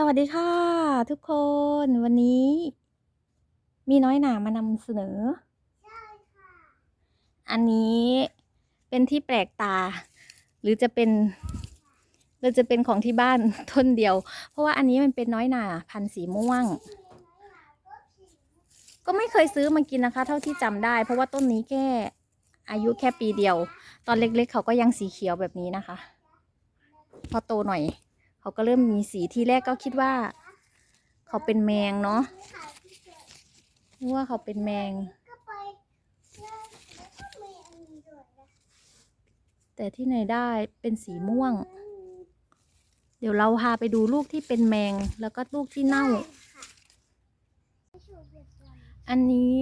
สวัสดีค่ะทุกคนวันนี้ มีน้อยหนามานำเสนอ อันนี้เป็นที่แปลกตา หรือจะเป็นหรือจะเป็นของที่บ้านต้นเดียว เพราะว่าอันนี้มันเป็นน้อยหนาพันธุ์สีม่วง ก็ไม่เคยซื้อมากินนะคะ เท่าที่จำได้ เพราะว่าต้นนี้แค่อายุแค่ปีเดียว ตอนเล็กๆ เขาก็ยังสีเขียวแบบนี้นะคะ พอโตหน่อย เขาก็เริ่มมีสีที่แรกก็คิดว่า เขาเป็นแมงเนาะนึกว่าเขาเป็นแมง แต่ที่ไหนได้เป็นสีม่วง เดี๋ยวเราพาไปดูลูกที่เป็นแมงแล้วก็ลูกที่เน่า อันนี้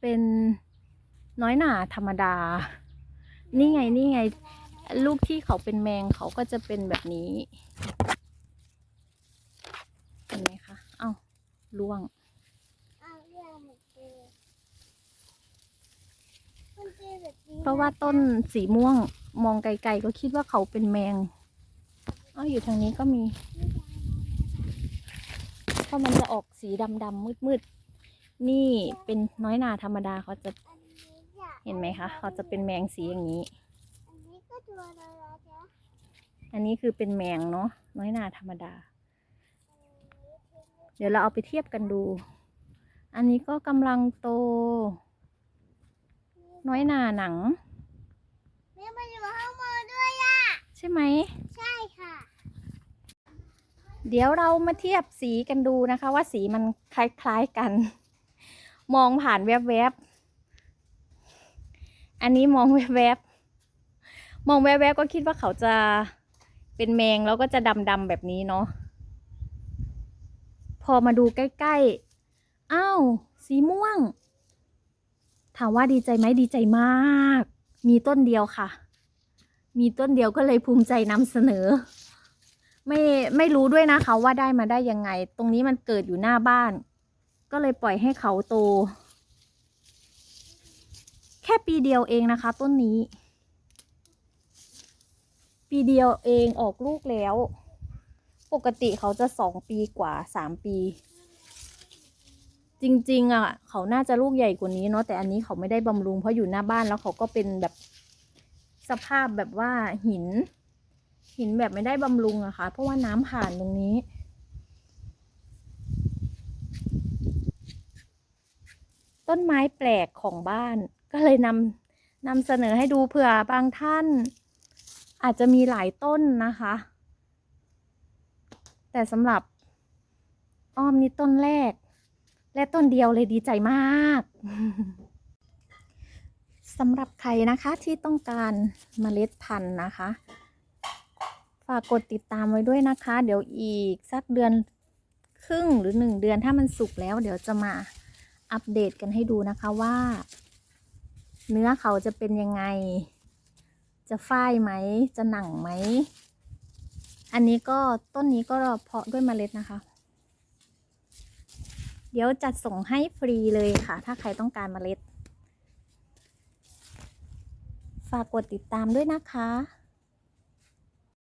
เป็นน้อยหนาธรรมดา นี่ไงนี่ไง ลูกที่เขาเป็นแมงเขาก็จะเป็นแบบนี้ เห็นไหมคะ เอ้า ล่วงเพราะว่าต้นสีม่วงมองไกลๆก็คิดว่าเขาเป็นแมงเอ้าอยู่ทางนี้ก็มี เพราะมันจะออกสีดำๆมืดๆ นี่เป็นน้อยหนาธรรมดาเขาจะเห็นไหมคะ เขาจะเป็นแมงสีอย่างนี้ อันนี้ก็ตัวอะไรนะจ๊ะอันนี้คือเป็นแมงเนาะน้อยหนาธรรมดา เดี๋ยวเราเอาไปเทียบกันดู อันนี้ก็กำลังโต น้อยหนาหนังแม่มาอยู่ข้างบนด้วยอะ ใช่ไหม ใช่ค่ะ เดี๋ยวเรามาเทียบสีกันดูนะคะ ว่าสีมันคล้ายๆกัน มองผ่านแวบๆ อันนี้มองแวบๆ มองแวบๆก็คิดว่าเขาจะเป็นแมงแล้วก็จะดำๆแบบนี้เนาะพ อมาดูใกล้ๆ อ้าว สีม่วง ถามว่าดีใจไหมดีใจมาก มีต้นเดียวค่ะ มีต้นเดียวก็เลยภูมิใจนำเสนอ ไม่ไม่รู้ด้วยนะคะว่าได้มาได้ยังไง ตรงนี้มันเกิดอยู่หน้าบ้าน ก็เลยปล่อยให้เขาโต แค่ปีเดียวเองนะคะ ต้นนี้ ปีเดียวเองออกลูกแล้ว ปกติเขาจะสองปีกว่าสามปี จริง ๆอะเขาน่าจะลูกใหญ่กว่านี้เนาะแต่อันนี้เขาไม่ได้บำรุงเพราะอยู่หน้าบ้านแล้วเขาก็เป็นแบบสภาพแบบว่าหิน หินแบบไม่ได้บำรุงอะคะเพราะว่าน้ำผ่านตรงนี้ ต้นไม้แปลกของบ้านก็เลยนำนำเสนอให้ดูเผื่อบางท่าน อาจจะมีหลายต้นนะคะ แต่สำหรับอ้อมนี่ต้นแรก และต้นเดียวเลยดีใจมากสำหรับใครนะคะที่ต้องการเมล็ดพันธุ์นะคะ ฝากกดติดตามไว้ด้วยนะคะ เดี๋ยวอีกสักเดือนครึ่งหรือหนึ่งเดือนถ้ามันสุกแล้ว เดี๋ยวจะมาอัปเดตกันให้ดูนะคะว่า เนื้อเขาจะเป็นยังไง จะฝ้ายไหม จะหนังไหม อันนี้ก็ต้นนี้ก็เพาะด้วยเมล็ดนะคะ เดี๋ยวจัดส่งให้ฟรีเลยค่ะ ถ้าใครต้องการเมล็ด ฝากกดติดตามด้วยนะคะ